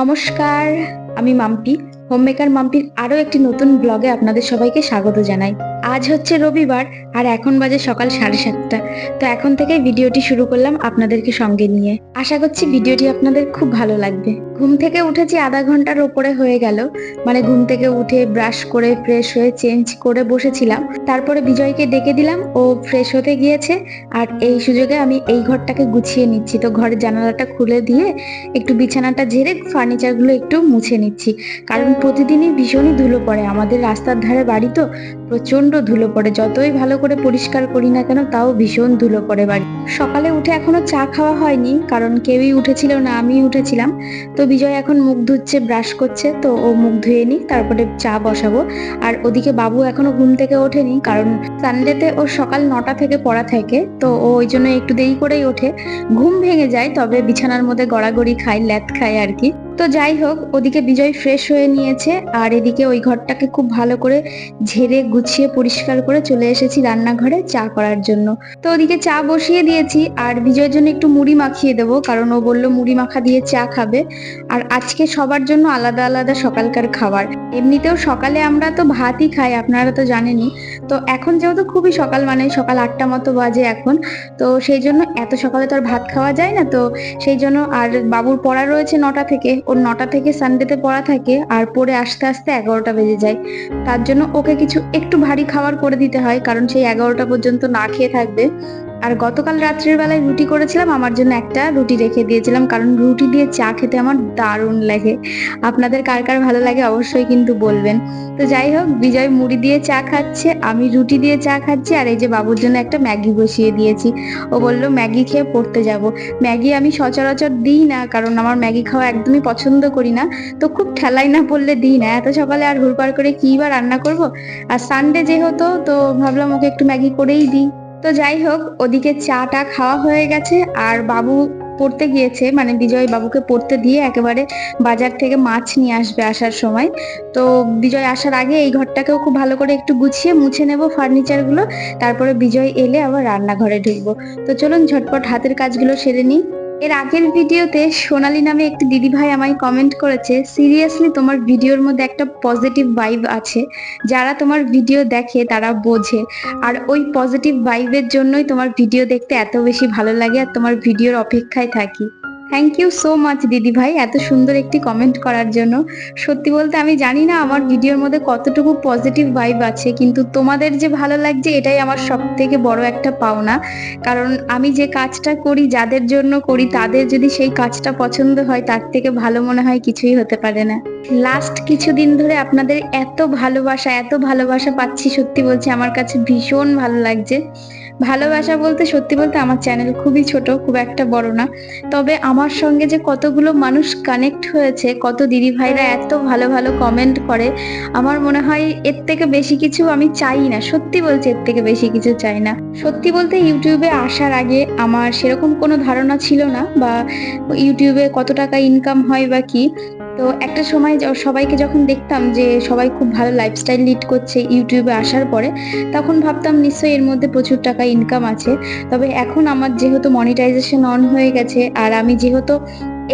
নমস্কার, আমি Mampi. Home maker মাম্পির আরও একটি নতুন ব্লগে আপনাদের সবাইকে স্বাগত জানাই। আজ হচ্ছে রবিবার, আর এখন বাজে সকাল সাড়ে সাতটা। তো এখন থেকে ভিডিওটি শুরু করলাম আপনাদেরকে সঙ্গে নিয়ে। আশা করছি ভিডিওটি আপনাদের খুব ভালো লাগবে। ঘুম থেকে উঠেছি আধা ঘণ্টার ওপরে হয়ে গেল। মানে ঘুম থেকে উঠে ব্রাশ করে ফ্রেশ হয়ে চেঞ্জ করে বসেছিলাম। তারপরে বিজয়কে ডেকে দিলাম, ও ফ্রেশ হতে গিয়েছে। আর এই সুযোগে আমি এই ঘরটাকে গুছিয়ে নিচ্ছি। তো ঘরের জানালাটা খুলে দিয়ে একটু বিছানাটা ঝেড়ে ফার্নিচারগুলো একটু মুছে নিচ্ছি। কারণ প্রতিদিনই ভীষণই ধুলো পড়ে। আমাদের রাস্তার ধারে বাড়ি তো প্রচণ্ড ধুলো পড়ে। যতই ভালো করে পরিষ্কার করি না কেন তাও ভীষণ ধুলো পড়ে বাড়ি। সকালে উঠে এখনও চা খাওয়া হয়নি, কারণ কেউই উঠেছিল না আমি উঠেছিলাম। তো বিজয় এখন মুখ ধুচ্ছে ব্রাশ করছে, তো ও মুখ ধুয়ে নি তারপরে চা বসাবো। আর ওদিকে বাবু এখনও ঘুম থেকে ওঠেনি, কারণ সানডেতে ও সকাল নটা থেকে পড়া থাকে, তো ও ওই জন্য একটু দেরি করেই ওঠে। ঘুম ভেঙে যায়, তবে বিছানার মধ্যে গড়াগড়ি খায়, ল্যাথ খায় আর কি। তো যাই হোক, ওদিকে বিজয় ফ্রেশ হয়ে নিয়েছে, আর এদিকে ওই ঘরটাকে খুব ভালো করে ঝেড়ে গুছিয়ে পরিষ্কার করে চলে এসেছি রান্নাঘরে চা করার জন্য। তো ওদিকে চা বসিয়ে দিয়েছি, আর বিজয়ের জন্য একটু মুড়ি মাখিয়ে দেবো, কারণ ও বলল মুড়ি মাখা দিয়ে চা খাবে। আর আজকে সবার জন্য আলাদা আলাদা সকালকার খাবার। এমনিতেও সকালে আমরা তো ভাতই খাই, আপনারা তো জানেনই। তো এখন যেহেতু খুবই সকাল মানে সকাল আটটা মতো বাজে এখন, তো সেই জন্য এত সকালে তো আর ভাত খাওয়া যায় না, তো সেই জন্য আর বাবুর পড়া রয়েছে নটা থেকে, ওর নটা থেকে সানডেতে পড়া থাকে, আর পড়ে আসতে আসতে এগারোটা বেজে যায়। তার জন্য ওকে কিছু একটু ভারী খাবার করে দিতে হয়, কারণ সেই এগারোটা পর্যন্ত না খেয়ে থাকবে। আর গতকাল রাত্রির বেলায় রুটি করেছিলাম, আমার জন্য একটা রুটি রেখে দিয়েছিলাম, কারণ রুটি দিয়ে চা খেতে আমার দারুণ লাগে। আপনাদের কার কার ভালো লাগে অবশ্যই কিন্তু বলবেন। তো যাই হোক, বিজয় মুড়ি দিয়ে চা খাচ্ছে, আমি রুটি দিয়ে চা খাচ্ছি, আর এই যে বাবুর জন্য একটা ম্যাগি বসিয়ে দিয়েছি। ও বলল, ম্যাগি খেয়ে পড়তে যাব। ম্যাগি আমি সচরাচর দিই না, কারণ আমার ম্যাগি খাওয়া একদমই পছন্দ করি না। তো খুব ঠেলাই না পড়লে দিই না। এত সকালে আর হুড়পাড় করে কি বা রান্না করব? আর সানডে যেহেতু, তো ভাবলাম ওকে একটু ম্যাগি করেই দিই। তো যাই হোক, ওদিকে চাটা খাওয়া হয়ে গেছে, আর বাবু পড়তে গিয়েছে মানে বিজয় বাবুকে পড়তে দিয়ে একেবারে বাজার থেকে মাছ নিয়ে আসবে আসার সময়। তো বিজয় আসার আগে এই ঘরটাকেও খুব ভালো করে একটু গুছিয়ে মুছে নেব ফার্নিচারগুলো, তারপরে বিজয় এলে আবার রান্নাঘরে ঢুকবো। তো চলুন ঝটপট হাতের কাজগুলো সেরে নিই। এর আগের ভিডিওতে সোনালী নামে একটি দিদি ভাই আমায় কমেন্ট করেছে সিরিয়াসলি তোমার ভিডিওর মধ্যে একটা পজিটিভ ভাইব আছে। যারা তোমার ভিডিও দেখে তারা বোঝে। আর ওই পজিটিভ ভাইবের জন্যই তোমার ভিডিও দেখতে এত বেশি ভালো লাগে আর তোমার ভিডিওর অপেক্ষায় থাকি। থ্যাংক ইউ সো মাচ দিদি ভাই, এত সুন্দর একটি কমেন্ট করার জন্য। সত্যি বলতে আমি জানি না আমার ভিডিওর মধ্যে কতটুকু পজিটিভ ভাইব আছে, কিন্তু তোমাদের যে ভালো লাগছে, এটাই আমার সব থেকে বড় একটা পাওনা। কারণ আমি যে কাজটা করি, যাদের জন্য করি, তাদের যদি সেই কাজটা পছন্দ হয়, তার থেকে ভালো মনে হয়, কিছুই হতে পারে না। লাস্ট কিছুদিন ধরে আপনাদের এত ভালোবাসা এত ভালোবাসা পাচ্ছি, সত্যি বলছি, আমার কাছে ভীষণ ভালো লাগছে। ভালোবাসা বলতে সত্যি বলতে আমার চ্যানেল খুবই ছোট, খুব একটা বড় না। তবে আমার সঙ্গে যে কতগুলো মানুষ কানেক্ট হয়েছে, কত দিদি ভাইরা এত ভালো ভালো কমেন্ট করে, আমার মনে হয় এর থেকে বেশি কিছু আমি চাই না। সত্যি বলছি, এর থেকে বেশি কিছু চাই না। সত্যি বলতে ইউটিউবে আসার আগে আমার সেরকম কোনো ধারণা ছিল না বা ইউটিউবে কত টাকা ইনকাম হয় বা কি। তো একটা সময় সবাইকে যখন দেখতাম যে সবাই খুব ভালো লাইফস্টাইল লিড করছে ইউটিউবে আসার পরে, তখন ভাবতাম নিশ্চয়ই এর মধ্যে প্রচুর টাকা ইনকাম আছে। তবে এখন আমার যেহেতু মনিটাইজেশন অন হয়ে গেছে, আর আমি যেহেতু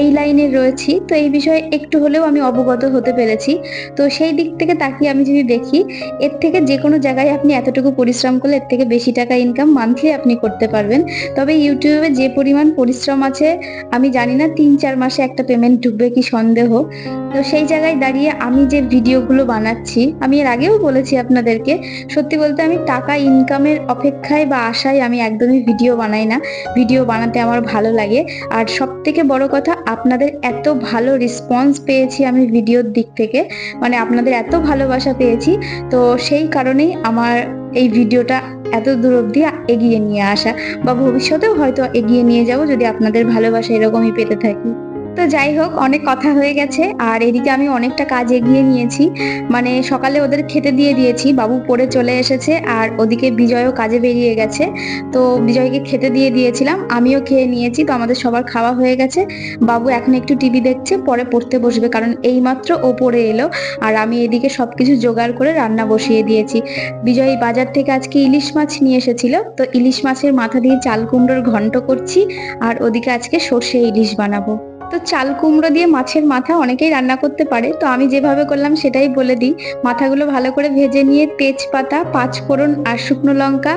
এই লাইনে রয়েছি। তো এই বিষয়ে একটু হলেও আমি অবগত হতে পেরেছি। তো সেই দিক থেকে তাকিয়ে আমি যদি দেখি, এর থেকে যে কোনো জায়গায় আপনি এতটুকু পরিশ্রম করলে এর থেকে বেশি টাকা ইনকাম মান্থলি আপনি করতে পারবেন। তবে ইউটিউবে যে পরিমাণ পরিশ্রম আছে, আমি জানি না তিন চার মাসে একটা পেমেন্ট ঢুকবে কি সন্দেহ। তো সেই জায়গায় দাঁড়িয়ে আমি যে ভিডিওগুলো বানাচ্ছি, আমি এর আগেও বলেছি আপনাদেরকে, সত্যি বলতে আমি টাকা ইনকামের অপেক্ষায় বা আশায় আমি একদমই ভিডিও বানাই না। ভিডিও বানাতে আমার ভালো লাগে। আর সব থেকে বড় কথা আপনাদের এত ভালো রেসপন্স পেয়েছি আমি ভিডিওর দিক থেকে। মানে আপনাদের এত ভালোবাসা পেয়েছি। তো সেই কারণেই আমার এই ভিডিওটা এত দূর অবধি এগিয়ে নিয়ে আসা। বা ভবিষ্যতেও হয়তো এগিয়ে নিয়ে যাব যদি আপনাদের ভালোবাসা এরকমই পেতে থাকি। তো যাই হোক, অনেক কথা হয়ে গেছে। আর এদিকে আমি অনেকটা কাজ এগিয়ে নিয়েছি। মানে সকালে ওদের খেতে দিয়ে দিয়েছি, বাবু পড়ে চলে এসেছে, আর ওদিকে বিজয়ও কাজে বেরিয়ে গেছে। তো বিজয়কে খেতে দিয়ে দিয়েছিলাম, আমিও খেয়ে নিয়েছি, তো আমাদের সবার খাওয়া হয়ে গেছে। বাবু এখন একটু টিভি দেখছে, পরে পড়তে বসবে, কারণ এইমাত্র ও পড়ে এলো, আর আমি এদিকে সবকিছু জোগাড় করে রান্না বসিয়ে দিয়েছি। বিজয় বাজার থেকে আজকে ইলিশ মাছ নিয়ে এসেছিল, তো ইলিশ মাছের মাথা দিয়ে চাল কুমড়োর ঘন্ট করছি, আর ওদিকে আজকে সর্ষে ইলিশ বানাবো। তো চাল কুমড়ো দিয়ে মাছের মাথা অনেকেই রান্না করতে পারে, তো আমি যেভাবে করলাম সেটাই বলে দিই। মাথাগুলো ভালো করে ভেজে নিয়ে তেজপাতা পাঁচ ফোড়ন আর শুকনো লঙ্কা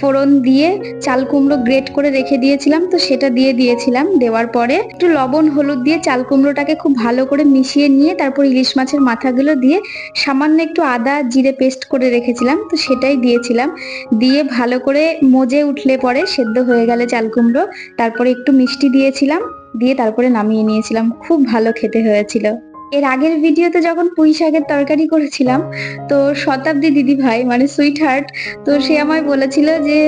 ফোড়ন দিয়ে চাল কুমড়ো গ্রেট করে রেখে দিয়েছিলাম, তো সেটা দিয়ে দিয়েছিলাম। দেওয়ার পরে একটু লবণ, হলুদ দিয়ে চাল কুমড়োটাকে খুব ভালো করে মিশিয়ে নিয়ে তারপর ইলিশ মাছের মাথাগুলো দিয়ে সামান্য একটু আদা, জিরে পেস্ট করে রেখেছিলাম, তো সেটাই দিয়েছিলাম। দিয়ে ভালো করে মজে উঠলে পরে সেদ্ধ হয়ে গেলে চাল কুমড়ো, তারপরে একটু মিষ্টি দিয়েছিলাম। দিয়ে তারপরে নামিয়ে নিয়েছিলাম। খুব ভালো খেতে হয়েছিল। এর আগের ভিডিওতে যখন পুঁই শাকের তরকারি করেছিলাম, তো শতাব্দী দিদি ভাই মানে সুইট হার্ট তো সে আমায় বলেছিল যে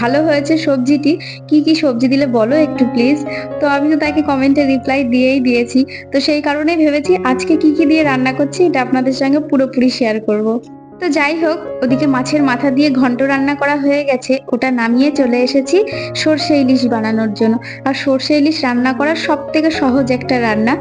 ভালো হয়েছে সবজিটি। কি কি সবজি দিলে বলো একটু প্লিজ তো আমি তো তাকে কমেন্টে রিপ্লাই দিয়েই দিয়েছি। তো সেই কারণেই ভেবেছি আজকে কি কি দিয়ে রান্না করছি, এটা আপনাদের সঙ্গে পুরোপুরি শেয়ার করব। তো যাই হোক, ওদিকে মাছের মাথা দিয়ে ঘন্ট রান্না করা হয়ে গেছে। ওটা নামিয়ে চলে এসেছি সর্ষে ইলিশ বানানোর জন্য। আর সর্ষে ইলিশ রান্না করা সব থেকে সহজ একটা রান্না।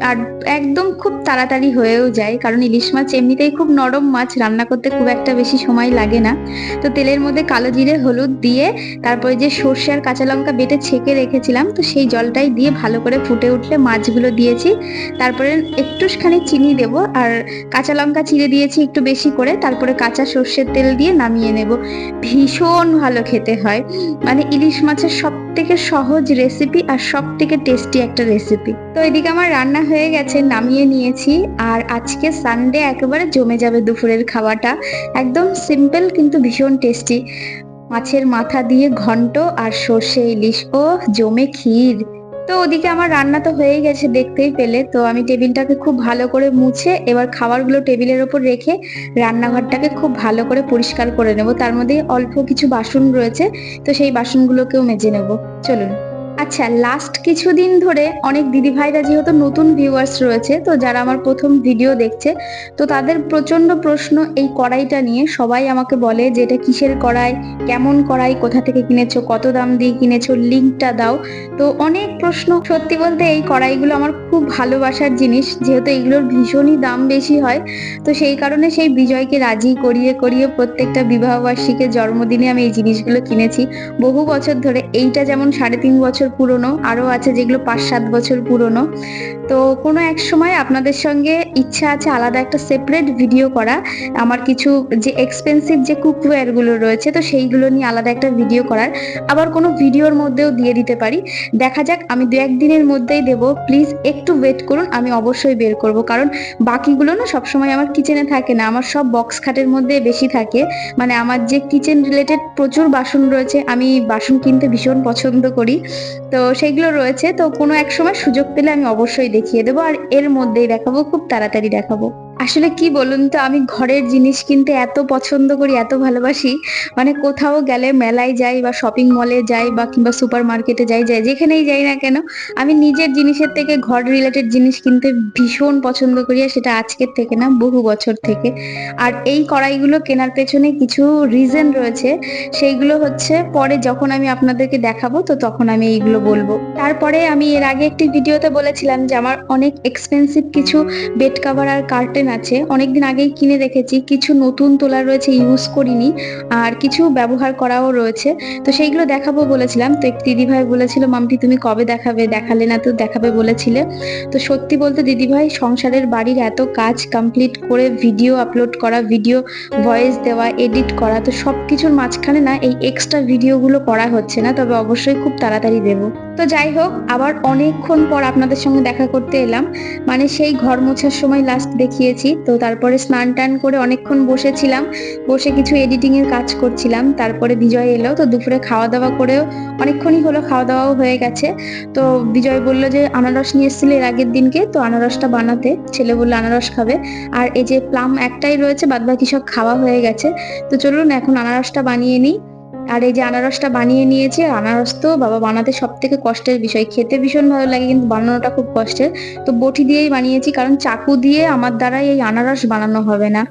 আর একদম খুব তাড়াতাড়ি হয়েও যায়। কারণ ইলিশ মাছ এমনিতেই খুব নরম মাছ, রান্না করতে খুব একটা বেশি সময় লাগে না। তো তেলের মধ্যে কালো জিরে, হলুদ দিয়ে তারপরে যে সর্ষে আর কাঁচা লঙ্কা বেটে ছেঁকে রেখেছিলাম, তো সেই জলটাই দিয়ে ভালো করে ফুটে উঠলে মাছগুলো দিয়েছি। তারপরে একটুখানি চিনি দেব আর কাঁচা লঙ্কা চিড়ে দিয়েছি একটু বেশি করে। তারপরে কাঁচা সর্ষের তেল দিয়ে নামিয়ে নেব। ভীষণ ভালো খেতে হয়। মানে ইলিশ মাছের সব থেকে সহজ রেসিপি আর সব থেকে টেস্টি একটা রেসিপি তো এদিকে আমার রান্না হয়ে গেছে, নামিয়ে নিয়েছি। আর আজকে সানডে একেবারে জমে যাবে দুপুরের খাওয়াটা। একদম সিম্পল কিন্তু ভীষণ টেস্টি মাছের মাথা দিয়ে ঘন্ট আর সর্ষে ইলিশ। ও জমে ক্ষীর। তো ওদিকে আমার রান্না তো হয়েই গেছে, দেখতেই পেলে। তো আমি টেবিলটাকে খুব ভালো করে মুছে এবার খাবারগুলো টেবিলের ওপর রেখে রান্নাঘরটাকে খুব ভালো করে পরিষ্কার করে নেব। তার মধ্যে অল্প কিছু বাসন রয়েছে, তো সেই বাসনগুলোকেও মেজে নেব। চলুন। আচ্ছা লাস্ট কিছুদিন ধরে অনেক দিদি ভাইরা যেহেতু নতুন ভিউয়ার্স রয়েছে, তো যারা আমার প্রথম ভিডিও দেখছে, তো তাদের প্রচণ্ড প্রশ্ন এই কড়াইটা নিয়ে। সবাই আমাকে বলে যে এটা কিসের কড়াই, কেমন কড়াই, কোথা থেকে কিনেছো, কত দাম দিয়ে কিনেছো লিঙ্কটা দাও। তো অনেক প্রশ্ন। সত্যি বলতে এই কড়াইগুলো আমার খুব ভালোবাসার জিনিস, যেহেতু এগুলোর ভীষণই দাম বেশি হয়। তো সেই কারণে সেই বিজয়কে রাজি করিয়ে করিয়ে প্রত্যেকটা বিবাহবার্ষিকের জন্মদিনে আমি এই জিনিসগুলো কিনেছি। বহু বছর ধরে এইটা যেমন সাড়ে তিন বছর পুরনো আরও আছে যেগুলো পাঁচ সাত বছর পুরনো। তো কোনো এক সময় আপনাদের সঙ্গে ইচ্ছা আছে আলাদা একটা সেপারেট ভিডিও করা, আমার কিছু যে এক্সপেন্সিভ যে কুকওয়্যারগুলো রয়েছে, তো সেইগুলো নিয়ে আলাদা একটা ভিডিও করার, আবার কোনো ভিডিওর মধ্যেও দিয়ে দিতে পারি। দেখা যাক, আমি দু একদিনের মধ্যেই দেব। প্লিজ একটু ওয়েট করুন, আমি অবশ্যই বের করব। কারণ বাকিগুলো না সবসময় আমার কিচেনে থাকে না, আমার সব বক্স খাটের মধ্যে বেশি থাকে। মানে আমার যে কিচেন রিলেটেড প্রচুর বাসন রয়েছে, আমি বাসন কিনতে ভীষণ পছন্দ করি। তো সেইগুলো রয়েছে। তো কোনো এক সময় সুযোগ পেলে আমি অবশ্যই দেখিয়ে দেবো। আর এর মধ্যেই দেখাবো, খুব তাড়াতাড়ি দেখাবো। আসলে কি বলুন তো, আমি ঘরের জিনিস কিনতে এত পছন্দ করি, এত ভালোবাসি। মানে কোথাও গেলে মেলায় যাই বা শপিং মলে যাই বা কিংবা সুপার মার্কেটে যাই যাই, যেখানেই যাই না কেন, আমি নিজের জিনিসের থেকে ঘর রিলেটেড জিনিস কিনতে ভীষণ পছন্দ করি আর সেটা আজকের থেকে না, বহু বছর থেকে। আর এই কড়াইগুলো কেনার পেছনে কিছু রিজন রয়েছে, সেইগুলো হচ্ছে পরে যখন আমি আপনাদেরকে দেখাবো, তো তখন আমি এইগুলো বলব। তারপরে আমি এর আগে একটি ভিডিওতে বলেছিলাম যে আমার অনেক এক্সপেন্সিভ কিছু বেড কাভার আর কার্টেন আছে। অনেকদিন আগেই কিনে রেখেছি কিছু নতুন তোলা রয়েছে ইউজ করিনি, আর কিছু ব্যবহার করাও রয়েছে। তো সেইগুলো দেখাবো বলেছিলাম। তো এক দিদিভাই বলেছিল মামটি তুমি কবে দেখাবে? দেখালে না তো দেখাবে বলেছিলে। তো সত্যি বলতে দিদিভাই, সংসারের বাড়ির এত কাজ কমপ্লিট করে ভিডিও আপলোড করা ভিডিও ভয়েস দেওয়া এডিট করা, তো সব কিছুর মাঝখানে না এই এক্সট্রা ভিডিওগুলো করা হচ্ছে না। তবে অবশ্যই খুব তাড়াতাড়ি দেবো। তো যাই হোক, আবার অনেকক্ষণ পর আপনাদের সঙ্গে দেখা করতে এলাম। মানে সেই ঘর মোছার সময় লাস্ট দেখিয়েছি। তো তারপরে স্নান টান করে অনেকক্ষণ বসেছিলাম। বসে কিছু এডিটিং এর কাজ করছিলাম। তারপরে বিজয় এলো। তো দুপুরে খাওয়া দাওয়া করেও অনেকক্ষণই হলো খাওয়া দাওয়াও হয়ে গেছে। তো বিজয় বলল যে, আনারস নিয়ে এসেছিল এর আগের দিনকে, তো আনারসটা বানাতে। ছেলে বলল, আনারস খাবে। আর এই যে প্লাম একটাই রয়েছে বাদ বাকি সব খাওয়া হয়ে গেছে। তো চলুন এখন আনারসটা বানিয়ে নিই। আর এই যে আনারসটা বানিয়ে নিয়েছি আনারস তো বাবা বানাতে সব থেকে কষ্টের বিষয়। খেতে ভীষণ ভালো লাগে, কিন্তু বানানোটা খুব কষ্টের। তো বটি দিয়েই বানিয়েছি, কারণ চাকু দিয়ে আমার দ্বারা এই আনারস বানানো হবে না।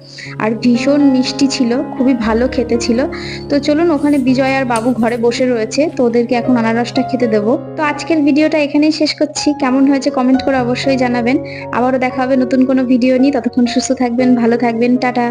আর ভীষণ মিষ্টি ছিল, খুবই ভালো খেতে ছিল। তো চলুন, ওখানে বিজয় আর বাবু ঘরে বসে রয়েছে, তো ওদেরকে এখন আনারসটা খেতে দেবো। তো আজকের ভিডিওটা এখানেই শেষ করছি। কেমন হয়েছে কমেন্ট করে অবশ্যই জানাবেন। আবারও দেখা হবে নতুন কোনো ভিডিও নিয়ে। ততক্ষণ সুস্থ থাকবেন, ভালো থাকবেন, টাটা।